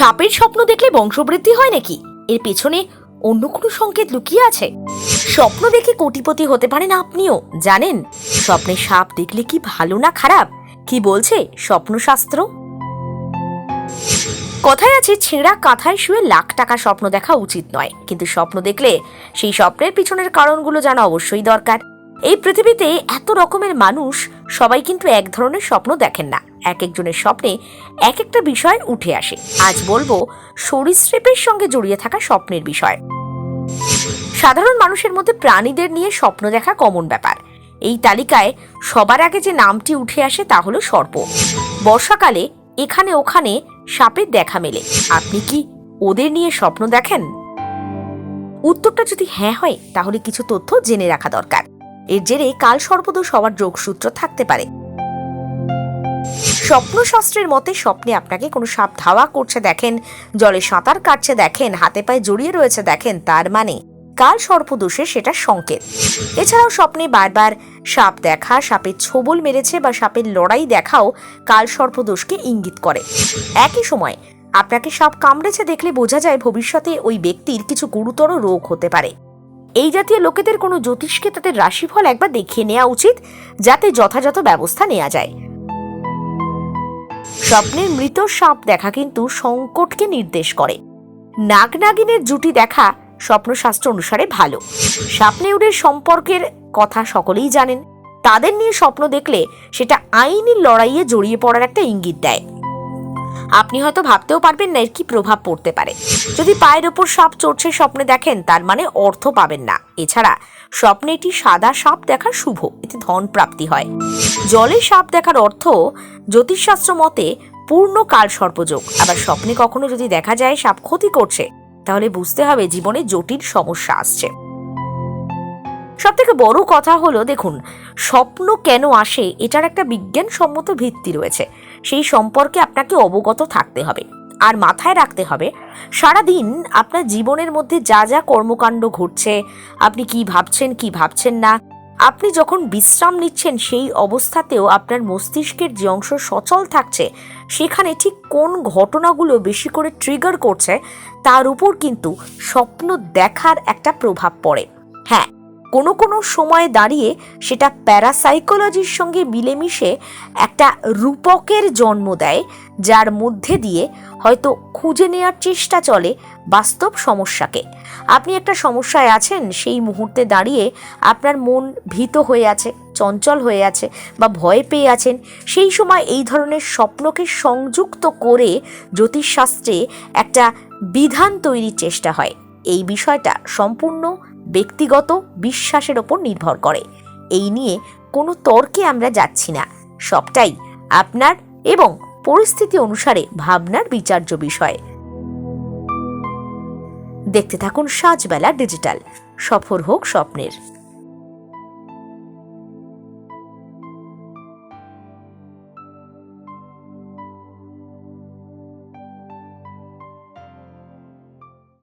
সাপের স্বপ্ন দেখলে বংশবৃদ্ধি হয় নাকি? এর পেছনে অন্য কোনো সংকেত লুকিয়ে আছে? স্বপ্ন দেখে কোটিপতি হতে পারেন আপনিও, জানেন? স্বপ্নে সাপ দেখলে কি ভালো না খারাপ? কি বলছে স্বপ্নশাস্ত্র? কথায় আছে, ছেঁড়া কাঁথায় শুয়ে লাখ টাকা স্বপ্ন দেখা উচিত নয়। কিন্তু স্বপ্ন দেখলে সেই স্বপ্নের পিছনের কারণগুলো জানা অবশ্যই দরকার। এই পৃথিবীতে এত রকমের মানুষ সবাই কিন্তু এক ধরনের স্বপ্ন দেখেন না। এক একজনের স্বপ্নে এক একটা বিষয় উঠে আসে। আজ বলব, সরীসৃপের সঙ্গে জড়িয়ে থাকা স্বপ্নের বিষয়। সাধারণ মানুষের মধ্যে প্রাণীদের নিয়ে স্বপ্ন দেখা কমন ব্যাপার। এই তালিকায় সবার আগে যে নামটি উঠে আসে তা হলো সর্প। বর্ষাকালে এখানে ওখানে সাপের দেখা মেলে। আপনি কি ওদের নিয়ে স্বপ্ন দেখেন? উত্তরটা যদি হ্যাঁ হয়, তাহলে কিছু তথ্য জেনে রাখা দরকার। এর জেরে কাল সর্বদোষ হওয়ার যোগসূত্র থাকতে পারে। স্বপ্নশাস্ত্রের মতে স্বপ্নে আপনাকে কোনো সাপ ধাওয়া করছে দেখেন, জলে সাঁতার কাটছে দেখেন, হাতে পায়ে জড়িয়ে রয়েছে দেখেন, তার মানে কাল সর্পদোষে সেটা সংকেত। এছাড়াও স্বপ্নে বারবার সাপ দেখা, সাপের ছোবল মেরেছে বা সাপের লড়াই দেখাও কাল সর্পদোষকে ইঙ্গিত করে। একই সময় আপনাকে সাপ কামড়েছে দেখলে বোঝা যায় ভবিষ্যতে ওই ব্যক্তির কিছু গুরুতর রোগ হতে পারে। এই জাতীয় লোকেদের কোনো জ্যোতিষকে তাদের রাশিফল একবার দেখিয়ে নেওয়া উচিত, যাতে যথাযথ ব্যবস্থা নেওয়া যায়। স্বপ্নের মৃত সাপ দেখা কিন্তু সংকটকে নির্দেশ করে। নাগনাগিনের জুটি দেখা স্বপ্নশাস্ত্র অনুসারে ভালো। সাপনেউরের সম্পর্কের কথা সকলেই জানেন। তাদের নিয়ে স্বপ্ন দেখলে সেটা আইনি লড়াইয়ে জড়িয়ে পড়ার একটা ইঙ্গিত দেয়। আপনি হয়তো ভাবতেও পারবেন না এর কি প্রভাব পড়তে পারে। যদি পায়ের ওপর সাপ চড়ছে, স্বপ্নে দেখেন, তার মানে অর্থ পাবেন না। এছাড়া, স্বপ্নে একটি সাদা সাপ দেখা শুভ, এতে ধন প্রাপ্তি হয়। জলে সাপ দেখার অর্থ, জ্যোতিষশাস্ত্র মতে, পূর্ণ কাল সর্পযোগ। আবার স্বপ্নে কখনো যদি দেখা যায় সাপ ক্ষতি করছে, তাহলে বুঝতে হবে জীবনে জটিল সমস্যা আসছে। সব থেকে বড় কথা হলো, দেখুন, স্বপ্ন কেন আসে, এটার একটা বিজ্ঞানসম্মত ভিত্তি রয়েছে। সেই সম্পর্কে আপনাকে অবগত থাকতে হবে। আর মাথায় রাখতে হবে, সারাদিন আপনার জীবনের মধ্যে যা যা কর্মকাণ্ড ঘটছে, আপনি কি ভাবছেন কি ভাবছেন না, আপনি যখন বিশ্রাম নিচ্ছেন সেই অবস্থাতেও আপনার মস্তিষ্কের যে অংশ সচল থাকছে, সেখানে ঠিক কোন ঘটনাগুলো বেশি করে ট্রিগার করছে, তার উপর কিন্তু স্বপ্ন দেখার একটা প্রভাব পড়ে। হ্যাঁ কোনো কোনো সময় দাঁড়িয়ে সেটা প্যারাসাইকোলজির সঙ্গে মিলেমিশে একটা রূপকের জন্ম দেয়, যার মধ্যে দিয়ে হয়তো খুঁজে নেওয়ার চেষ্টা চলে বাস্তব সমস্যাকে। আপনি একটা সমস্যায় আছেন, সেই মুহূর্তে দাঁড়িয়ে আপনার মন ভীত হয়ে আছে, চঞ্চল হয়ে আছে বা ভয় পেয়ে আছেন, সেই সময় এই ধরনের স্বপ্নকে সংযুক্ত করে জ্যোতিষশাস্ত্রে একটা বিধান তৈরির চেষ্টা হয়। এই বিষয়টা সম্পূর্ণ ব্যক্তিগত বিশ্বাসের ওপর নির্ভর করে। এই নিয়ে কোনো তর্কে আমরা যাচ্ছি না। সবটাই আপনার এবং পরিস্থিতি অনুসারে ভাবনার বিচার্য বিষয়। দেখতে থাকুন সাজবেলা ডিজিটাল। সফর হোক স্বপ্নের।